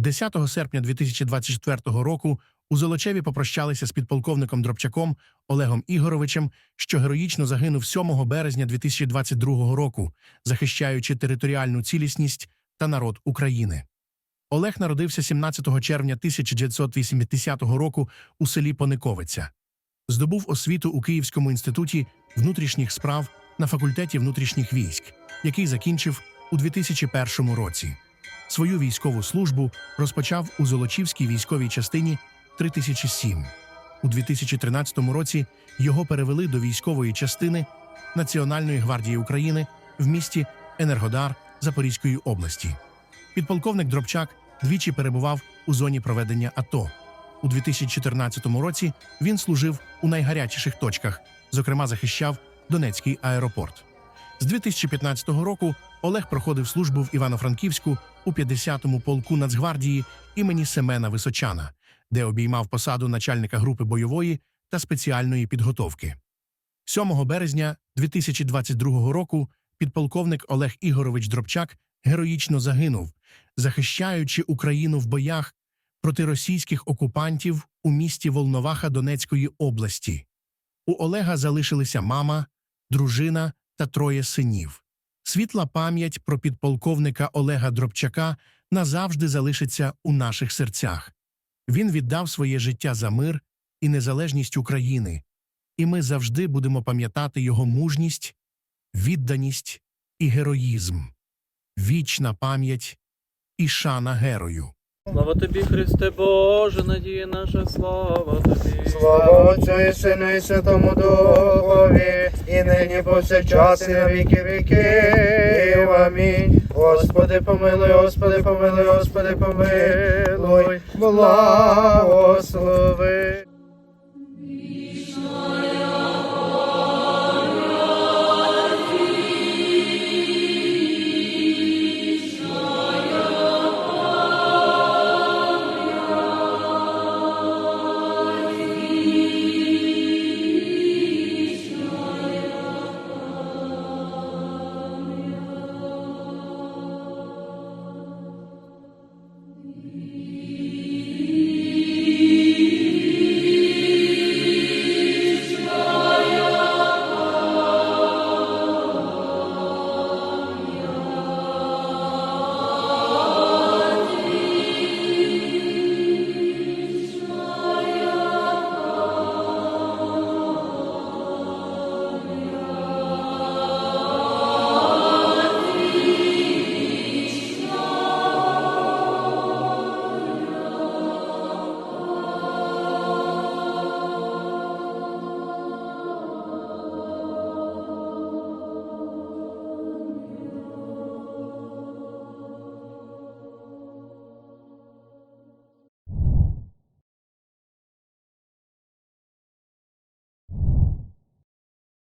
10 серпня 2024 року у Золочеві попрощалися з підполковником Дробчаком Олегом Ігоровичем, що героїчно загинув 7 березня 2022 року, захищаючи територіальну цілісність та народ України. Олег народився 17 червня 1980 року у селі Пониковиця. Здобув освіту у Київському інституті внутрішніх справ на факультеті внутрішніх військ, який закінчив у 2001 році. Свою військову службу розпочав у Золочівській військовій частині 3007. У 2013 році його перевели до військової частини Національної гвардії України в місті Енергодар Запорізької області. Підполковник Дробчак двічі перебував у зоні проведення АТО. У 2014 році він служив у найгарячіших точках, зокрема захищав Донецький аеропорт. З 2015 року Олег проходив службу в Івано-Франківську у 50-му полку Нацгвардії імені Семена Височана, де обіймав посаду начальника групи бойової та спеціальної підготовки. 7 березня 2022 року підполковник Олег Ігорович Дробчак героїчно загинув, захищаючи Україну в боях проти російських окупантів у місті Волноваха Донецької області. У Олега залишилися мама, дружина та троє синів. Світла пам'ять про підполковника Олега Дробчака назавжди залишиться у наших серцях. Він віддав своє життя за мир і незалежність України, і ми завжди будемо пам'ятати його мужність, відданість і героїзм. Вічна пам'ять і шана герою. Слава тобі, Христе Боже, надія наша, слава тобі. Слава Отцю і Сину і Святому Духові, і нині повсякчас і на віки віків. Амінь. Господи, помилуй, Господи, помилуй, Господи, помилуй, благослови.